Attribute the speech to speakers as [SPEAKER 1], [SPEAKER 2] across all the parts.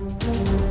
[SPEAKER 1] Thank you.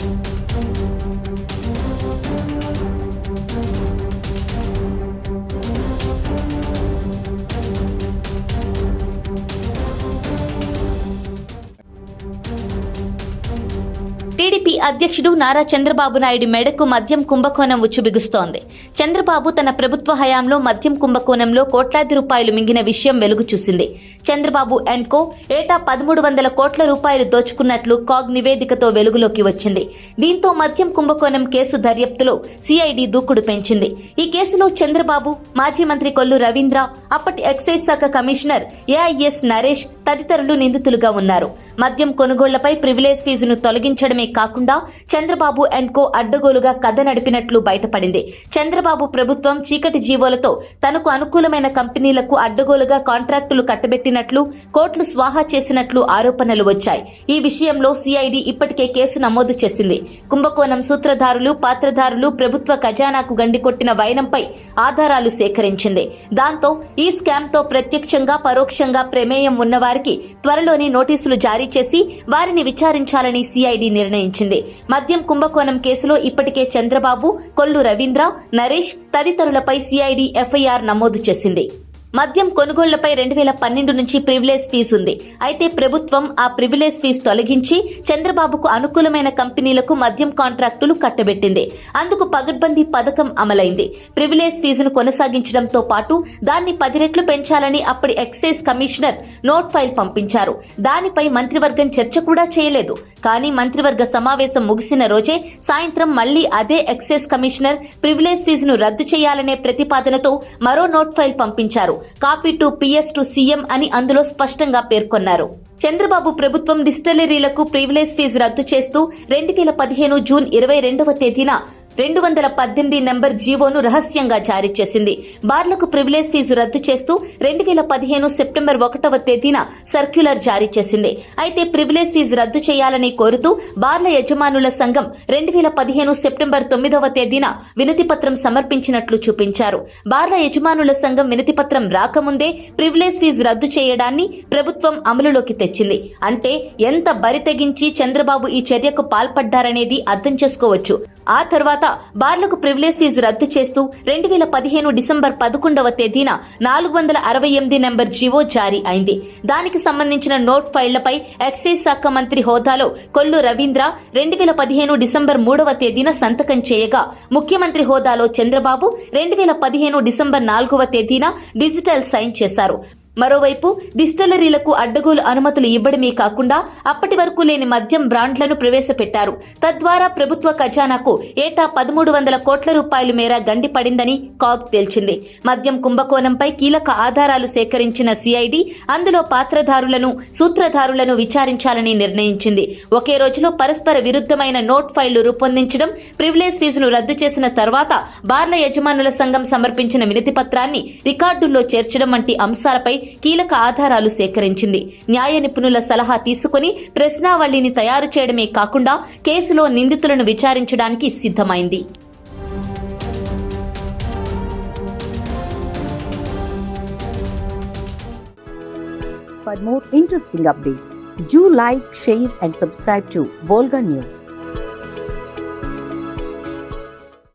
[SPEAKER 1] TDP అధ్యక్షుడు నారా చంద్రబాబు నాయుడు మెడకు మద్యం కుంభకోణం ఉచ్చుబిగుస్తోంది. చంద్రబాబు తన ప్రభుత్వ హయాంలో మద్యం కుంభకోణంలో కోట్లాది రూపాయలు మింగిన విషయం వెలుగు చూసింది. చంద్రబాబు అండ్ కో ఏటా పదమూడు వందల కోట్ల రూపాయలు దోచుకున్నట్లు కాగ్ నివేదికతో వెలుగులోకి వచ్చింది. దీంతో మద్యం కుంభకోణం కేసు దర్యాప్తులో సిఐడి దూకుడు పెంచింది. ఈ కేసులో చంద్రబాబు మాజీ మంత్రి కొల్లు రవీంద్ర అప్పటి ఎక్సైజ్ శాఖ కమిషనర్ ఏఐఎస్ నరేష్ తదితరులు నిందితులుగా ఉన్నారు. మద్యం కొనుగోళ్ళపై ప్రివిలేజ్ ఫీజును తొలగించడమే కాకుండా చంద్రబాబు అండ్ కో అడ్డగోలుగా కథ నడిపినట్లు బయటపడింది. చంద్రబాబు ప్రభుత్వం చీకటి జీవోలతో తనకు అనుకూలమైన కంపెనీలకు అడ్డగోలుగా కాంట్రాక్టులు కట్టబెట్టినట్లు కోట్లు స్వాహా చేసినట్లు ఆరోపణలు వచ్చాయి. ఈ విషయంలో సిఐడి ఇప్పటికే కేసు నమోదు చేసింది. కుంభకోణం సూత్రధారులు పాత్రధారులు ప్రభుత్వ ఖజానాకు గండికొట్టిన వైనంపై ఆధారాలు సేకరించింది. దాంతో ఈ స్కామ్తో ప్రత్యక్షంగా పరోక్షంగా ప్రమేయం ఉన్నవారికి త్వరలోనే నోటీసులు జారీ చేసి వారిని విచారించాలని సిఐడి నిర్ణయించింది. మద్యం కుంభకోణం కేసులో ఇప్పటికే చంద్రబాబు కొల్లు రవీంద్ర నరేష్ తదితరులపై సిఐడి ఎఫ్ఐఆర్ నమోదు చేసింది. మద్యం కొనుగోళ్ళపై రెండు వేల పన్నెండు నుంచి ప్రివిలేజ్ ఫీజు ఉంది. అయితే ప్రభుత్వం ఆ ప్రివిలేజ్ ఫీజు తొలగించి చంద్రబాబుకు అనుకూలమైన కంపెనీలకు మద్యం కాంట్రాక్టులు కట్టబెట్టింది. అందుకు పగడ్బందీ పథకం అమలైంది. ప్రివిలేజ్ ఫీజును కొనసాగించడంతో పాటు దాన్ని పది రెట్లు పెంచాలని అప్పటి ఎక్సైజ్ కమిషనర్ నోట్ ఫైల్ పంపించారు. దానిపై మంత్రివర్గం చర్చ కూడా చేయలేదు. కానీ మంత్రివర్గ సమావేశం ముగిసిన రోజే సాయంత్రం మళ్ళీ అదే ఎక్సైజ్ కమిషనర్ ప్రివిలేజ్ ఫీజును రద్దు చేయాలనే ప్రతిపాదనతో మరో నోట్ ఫైల్ పంపించారు. Copy to PS to CM అని అందులో స్పష్టంగా పేర్కొన్నారు. చంద్రబాబు ప్రభుత్వం డిస్టిలరీలకు ప్రివిలేజ్ ఫీజు రద్దు చేస్తూ రెండు వేల పదిహేను జూన్ ఇరవై రెండవ తేదీన రెండు వందల పద్దెనిమిది నెంబర్ జీవోను రహస్యంగా జారీ చేసింది. బార్లకు ప్రివిలేజ్ ఫీజు రద్దు చేస్తూ రెండు వేల పదిహేను సెప్టెంబర్ ఒకటవ తేదీన సర్క్యులర్ జారీ చేసింది. అయితే ప్రివిలేజ్ ఫీజు రద్దు చేయాలని కోరుతూ బార్ల యజమానుల సంఘం రెండు వేల పదిహేను సెప్టెంబర్ తొమ్మిదవ తేదీన వినతిపత్రం సమర్పించినట్లు చూపించారు. బార్ల యజమానుల సంఘం వినతిపత్రం రాకముందే ప్రివిలేజ్ ఫీజు రద్దు చేయడాన్ని ప్రభుత్వం అమలులోకి తెచ్చింది. అంటే ఎంత బరి తెగించి చంద్రబాబు ఈ చర్యకు పాల్పడ్డారనేది అర్థం చేసుకోవచ్చు. ఆ తర్వాత బార్లకు ప్రివిలేజ్ ఫీజు రద్దు చేస్తూ రెండు వేల పదిహేను డిసెంబర్ పదకొండవ తేదీన నాలుగు వందల అరవై ఎనిమిది నెంబర్ జీవో జారీ అయింది. దానికి సంబంధించిన నోట్ ఫైళ్ళపై ఎక్సైజ్ శాఖ మంత్రి హోదాలో కొల్లు రవీంద్ర రెండు వేల పదిహేను డిసెంబర్ మూడవ తేదీన సంతకం చేయగా ముఖ్యమంత్రి హోదాలో చంద్రబాబు రెండు వేల పదిహేను డిసెంబర్ నాలుగవ తేదీన డిజిటల్ సైన్ చేశారు. మరోవైపు డిస్టిలరీలకు అడ్డగోలు అనుమతులు ఇవ్వడమే కాకుండా అప్పటి వరకు లేని మద్యం బ్రాండ్లను ప్రవేశపెట్టారు. తద్వారా ప్రభుత్వ ఖజానాకు ఏటా పదమూడు వందల కోట్ల రూపాయల మేర గండి పడిందని కాగ్ తేల్చింది. మద్యం కుంభకోణంపై కీలక ఆధారాలు సేకరించిన సిఐడి అందులో పాత్రధారులను సూత్రధారులను విచారించాలని నిర్ణయించింది. ఒకే రోజులో పరస్పర విరుద్ధమైన నోట్ ఫైళ్ళు రూపొందించడం ప్రివిలేజ్ ఫీజును రద్దు చేసిన తర్వాత బార్ల యజమానుల సంఘం సమర్పించిన వినతి పత్రాన్ని రికార్డుల్లో చేర్చడం వంటి అంశాలపై కీలక ఆధారాలు సేకరించింది న్యాయ నిపుణుల సలహా తీసుకుని ప్రశ్నావళిని తయారు చేయడమే కాకుండా కేసులో నిందితులను విచారించడానికి సిద్ధమైంది
[SPEAKER 2] For more interesting updates, do like, share, and subscribe to Volga News.